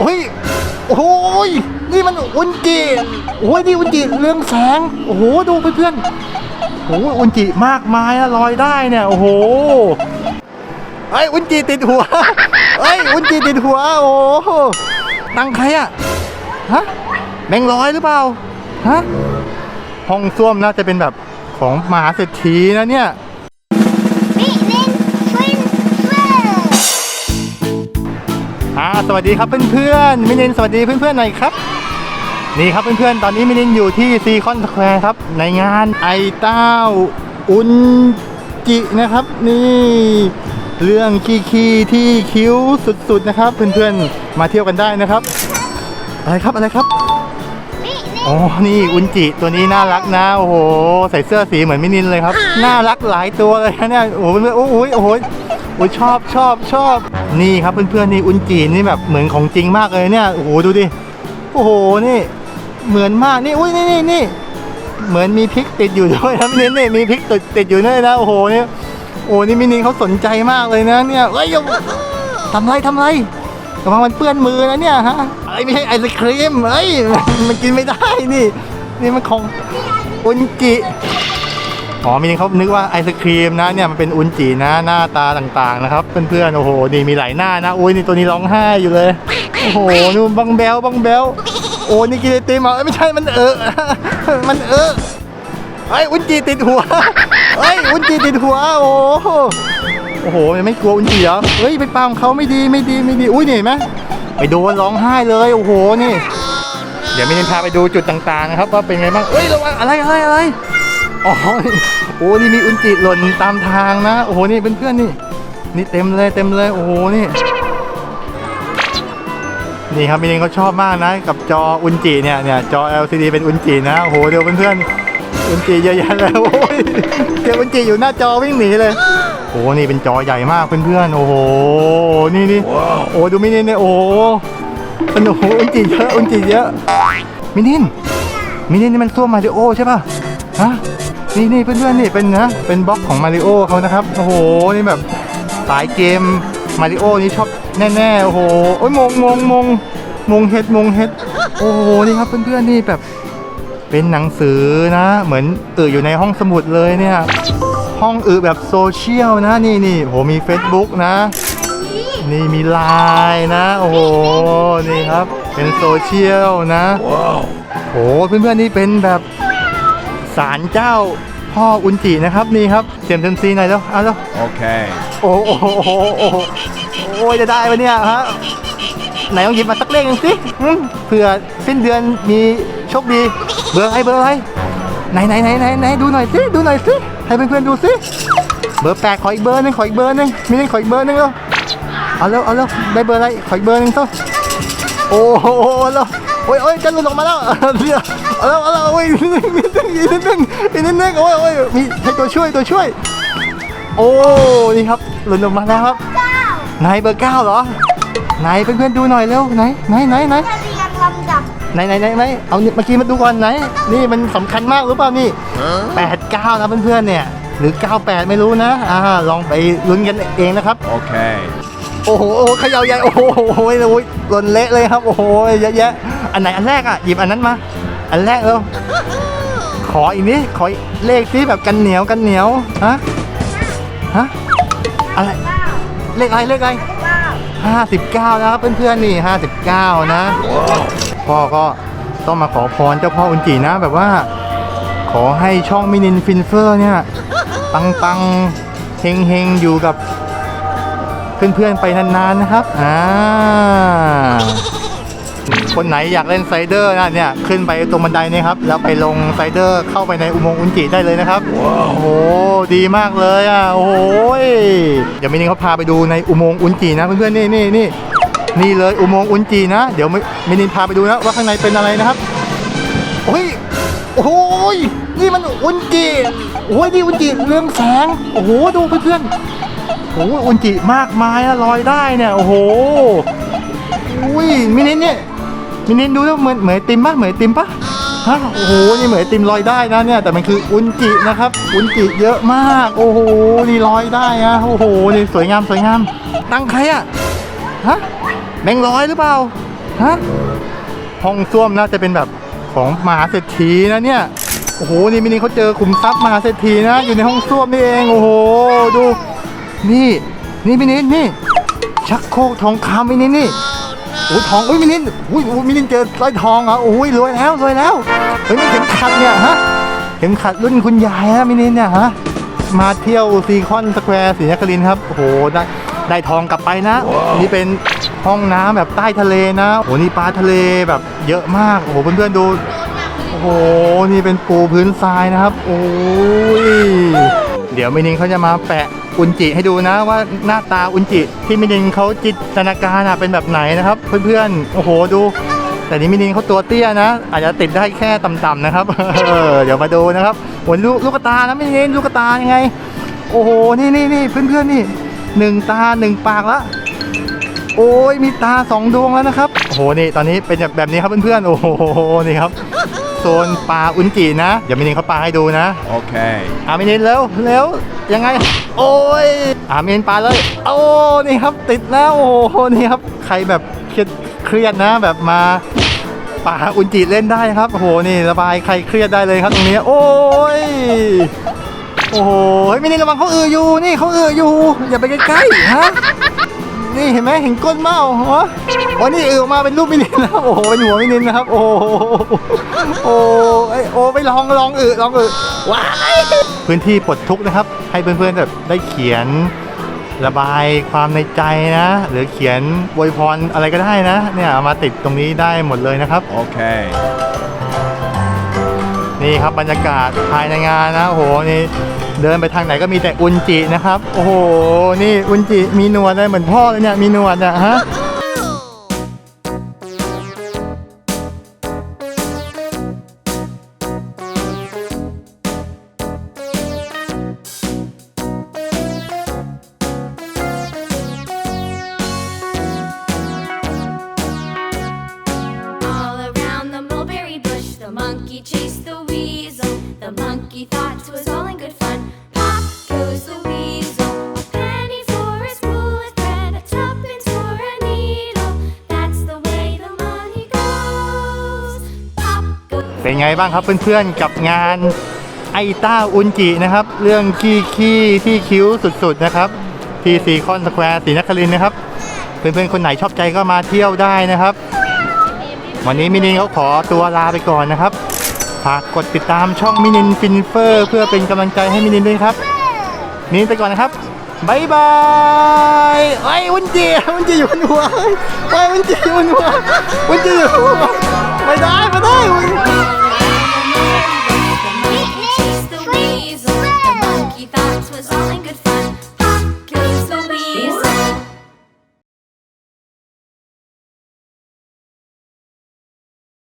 เฮ้ยโอ้ยนี่มันอุนจิโอ้ยนี่อุนจิเรื่องแสงโอ้โหดูเพื่อนๆโอ้ยอุนจิมากมายอะลอยได้เนี่ยโอ้โหไอ้ยอุนจิติดหัวไอ้ยอุนจิติดหัวโอ้โหตังใครอะฮะแบงค์ร้อยหรือเปล่าฮะห้องส้วมน่าจะเป็นแบบของมหาเศรษฐีนะเนี่ย สวัสดีครับเพื่อนๆมินินสวัสดีเพื่อนๆหน่อยครับ นี่ครับเพื่อนๆ ตอนนี้มินินอยู่ที่ซีคอนสแควร์ครับ ในงานไอเต้าอุนจินะครับ นี่เรื่องคีคีที่คิ้วสุดๆนะครับ เพื่อนๆ มาเที่ยวกันได้นะครับ อะไรครับอะไรครับมินินอ๋อ นี่อุนจิตัวนี้น่ารักนะ โอ้โห ใส่เสื้อสีเหมือนมินินเลยครับ น่ารักหลายตัวเลยนะเนี่ย โอ้โหเพื่อนๆโอ้โหโอ้โหโอ้ยชอบชอบชอบ นี่ครับเพื่อนๆนี่อุนจินี่แบบเหมือนของจริงมากเลยเนี่ยโอ้โหดูดิโอ้โหนี่ เหมือนมากนี่อุ้ยนี่นี่นี่เหมือนมีพริกติดอยู่ด้วยนะนินนี่มีพริกติดติดอยู่ด้วยนะโอ้โหนี่โอ้นี่มินิเขาสนใจมากเลยนะเนี่ยเอ้ยทำไรทำไรระวังมันเปื้อนมือนะเนี่ยฮะไอ้ไม่ใช่ไอศครีมเอ้ยมันมันกินไม่ได้นี่ นี่มันของอุนจิ อ๋อมีนเขานึกว่าไอศครีมนะเนี่ยมันเป็นอุนจินะหน้าตาต่างๆนะครับเพื่อนๆโอ้โหนี่มีหลายหน้านะโอ้ยนี่ตัวนี้ร้องไห้อยู่เลยโอ้โหนู่นบังเบลบังเบลโอ้นี่กินไอติมเหรอเอ้ยไม่ใช่มันเออมันเออไอ้อุนจิติดหัวไอ้อุนจิติดหัวโอ้โหโอ้โหยังไม่กลัวอุนจิเหรอเฮ้ยไปปามเขาไม่ดีไม่ดีไม่ดีอุ้ยนี่เห็นไหมไปโดนร้องไห้เลยโอ้โหนี่ เดี๋ยวมินินพาไปดูจุดต่างๆนะครับว่าเป็นไงบ้างเอ้ยระวังอะไรอะไรอะไร อ๋อโอ้นี่มีอุนจิหล่นตามทางนะ โอ้โห นี่เพื่อนนี่ นี่เต็มเลยเต็มเลย โอ้โห นี่ นี่ครับมินินเขาชอบมากนะ กับจออุนจิเนี่ยเนี่ยจอ LCD เป็นอุนจินะ โอ้โห เดี๋ยวเพื่อนๆอุนจิเยอะแยะเลยโอ้ยเจออุนจิอยู่หน้าจอวิ่งหนีเลยโอ้นี่เป็นจอใหญ่มากเพื่อนๆ โอ้โห นี่นี่โอ้ดูมินินเนี่ยโอ้โหสนุกอุนจิเยอะอุนจิเยอะมินินมินินนี่มันส้วมมาริโอใช่ป่ะ ฮะ นี่นี่เพื่อนๆนี่เป็นนะเป็นบล็อกของมาริโอเขานะครับโอ้โหนี่แบบสายเกมมาริโอนี่ชอบแน่ๆโอ้โหโอ้ยมงมงมงมงเฮ็ดมงเฮ็ดโอ้โหนี่ครับเพื่อนๆนี่แบบเป็นหนังสือนะ เหมือนเอออยู่ในห้องสมุดเลยเนี่ย ห้องอือแบบโซเชียลนะนี่นี่โหมี Facebook นะ นี่มีไลน์นะ โอ้โหนี่ครับเป็นโซเชียลนะโหเพื่อนๆนี่เป็นแบบ ศาลเจ้าพ่ออุนจินะครับนี่ครับเสียมเซยมซีหน่อยแล้วเอาแล้ว Okay. โอ้โหโอ้โหโอ้โหโอ้โหโอ้ยจะได้ปะเนี่ยฮะไหนลองหยิบมาสักเลขหนึงสิอืมเผื่อสิ้นเดือนมีโชคดี เบอร์อะไรเบอร์อะไรไหนไหนไหนไหนไหนดูหน่อยสิดูหน่อยสิให้เพื่อนๆดูสิเบอร์แปดขออีกเบอร์หนึงขออีกเบอร์หนึงมีนึงขออีกเบอร์หนึงแล้วเอาแล้วเอาแล้วได้เบอร์อะไรขออีกเบอร์หนึงสิโอ้โหเอาแล้ว โอ้ยโอ้ยจะหลุดออกมาแล้วเอาเดี๋ยวเอาแล้วเอาแล้วโอ้ยอีกนิดนึงอีกนิดนึงอีกนิดนึงโอ้ยโอ้ยมีให้ตัวช่วยตัวช่วย โอ้นี่ครับหล่นออกมาแล้วครับไหนเบอร์เก้าเหรอไหนเพื่อนๆดูหน่อยเร็วไหนไหนไหนไหนถ้าเรียงลำดับไหนไหนไหนไหนเอานี่เมื่อกี้มาดูก่อนไหน นี่มันสำคัญมากรู้เปล่านี่แปดเก้านะเพื่อนๆเนี่ย หรือเก้าแปดไม่รู้นะอ่าลองไปลุ้นกันเองนะครับ Okay. โอ้โห โอ้โหเขย่าใหญ่โอ้โหโอ้โหโอ้ยหล่นเละเลยครับโอ้โหเยอะแยะอันไหนอันแรกอะหยิบอันนั้นมาอันแรกเร็วขออีกนิดขอเลขที่แบบกันเหนียวกันเหนียวฮะฮะอะไรเลขอะไรเลขอะไรห้าสิบเก้านะครับเพื่อนๆนี่ห้าสิบเก้านะพ่อก็ต้องมาขอพรเจ้าพ่ออุนจินะ แบบว่า ขอให้ช่องมินินฟินเฟอร์เนี่ย ปังปังเฮงเฮงๆอยู่กับ เพื่อนๆไปนานๆนะครับอ่าคนไหนอยากเล่นไซเดอร์นะเนี่ยขึ้นไปตรงบันไดนี่ครับแล้วไปลงไซเดอร์เข้าไปในอุโมงค์อุนจิได้เลยนะครับโอ้โหดีมากเลยอะโอ้โหยเดี๋ยวมินิเขาพาไปดูในอุโมงค์อุนจินะเพื่อนๆนี่นี่นี่นี่เลยอุโมงค์อุนจินะ เดี๋ยวมินิพาไปดูนะว่าข้างในเป็นอะไรนะครับโอ้ยโอ้โหยนี่มันอุนจิโอ้ยนี่อุนจิเรื่องแสงโอ้โหดูเพื่อนๆ โอ้โหอุนจิมากมายอะลอยได้เนี่ยโอ้โหอุ้ยมินิเนี่ยมินิดูแล้วเหมือนเหมือนติมปะเหมือนติมปะฮะโอ้โหนี่เหมือนติมลอยได้นะเนี่ยแต่มันคืออุนจินะครับอุนจิเยอะมาก โอ้โหนี่ลอยได้อะโอ้โหนี่สวยงามสวยงาม ตังใครอะฮะแบงค์ร้อยหรือเปล่าฮฮะห้องส้วมน่าจะเป็นแบบของมหาเศรษฐีนะเนี่ยโอ้โหนี่มินิเขาเจอขุมทรัพย์มหาเศรษฐีนะอยู่ในห้องส้วมนี่เองโอ้โหดู นี่ นี่มินินี่ ชักโครกทองคำมินินี่โอ้ยทองอุ้ยมินินอุ้ยอุ้ยมินินเจอสร้อยทองเหรอะโอ้ยรวยแล้วรวยแล้วเฮ้ยนี่เข็มขัดเนี่ยฮะเข็มขัดรุ่นคุณยายนะมินินเนี่ยฮะมาเที่ยวซีคอนสแควร์ศรีนครินทร์ครับโอ้โหได้ได้ทองกลับไปนะ นี่เป็นห้องน้ำแบบใต้ทะเลนะโอ้โหนี่ปลาทะเลแบบเยอะมากโอ้โหเพื่อนๆดูโอ้โหนี่เป็นปูพื้นทรายนะครับ โอ้ยเดี๋ยวมินินเขาจะมาแปะ อุนจิให้ดูนะว่าหน้าตาอุนจิที่มินินเขาจิตนาการอะเป็นแบบไหนนะครับ เพื่อนๆ โอ้โหดู แต่นี่มินินเขาตัวเตี้ยนะ อาจจะติดได้แค่ต่ำๆนะครับเดี๋ยวมาดูนะครับโอ้ยลูกลูกตานะมินินลูกตายังไง โอ้โหนี่นี่นี่เพื่อนๆนี่หนึ่งตาหนึ่งปากละโอ้ยมีตาสองดวงแล้วนะครับโอ้โหนี่ตอนนี้เป็นแบบนี้ครับเพื่อนๆโอ้โหนี่ครับ โซนปลาอุนจินะ เดี๋ยวมินินเขาปลาให้ดูนะ Okay. อามินินเร็วเร็วยังไง โอ้ยอามินินปลาเลย โอ้นี่ครับติดแล้วโอ้โหนี่ครับ ใครแบบเครียดเครียดนะแบบมาป่าอุนจิเล่นได้ครับโอ้โหนี่ระบายใครเครียดได้เลยครับตรงนี้ โอ้ยโอ้โหเฮ้ยมินินระวังเขาอืออยู่นี่เขาอืออยู่ อย่าไปใกล้ๆฮะนี่เห็นไหมเห็นก้นเมาฮะโอ้นี่อือออกมาเป็นรูปมินินแล้วโอ้โหเป็นหัวมินินนะครับ โอ้โห โอ้เอ้ยโอ้ไปลองลองอือลองอือว้ายพื้นที่ปลดทุกข์นะครับ ให้เพื่อนๆแบบได้เขียนระบายความในใจนะ หรือเขียนอวยพรอะไรก็ได้นะ เนี่ยเอามาติดตรงนี้ได้หมดเลยนะครับ Okay. นี่ครับบรรยากาศภายในงานนะโอ้โหนี่เดินไปทางไหนก็มีแต่อุนจินะครับ โอ้โห นี่อุนจิมีหนวดเลยเหมือนพ่อเลยเนี่ย มีหนวดเนี่ยฮะ monkey chased the weasel. The monkey thought it was all in good fun. Pop goes the weasel. A penny for a spool of thread, a tuppence for a needle. That's the way the money goes. Pop goes. เป็นไงบ้างครับเพื่อนๆกับงานไอต้าอุนจินะครับ เรื่องขี้ขี้ที่คิ้วสุดๆนะครับที่ซีคอนสแควร์ศรีนครินทร์นะครับ เพื่อนๆคนไหนชอบใจก็มาเที่ยวได้นะครับ วันนี้มินินเขาขอตัวลาไปก่อนนะครับ ฝากกดติดตามช่องมินินฟินเฟอร์ เพื่อเป็นกำลังใจให้มินินด้วยครับ มินินไปก่อนนะครับบายบายไอ้วุ้นเจียวุ้นเจียอยู่บนหัวไอ้วุ้นเจิอยู่บนหัววุ้นเจียอยู่บนหัว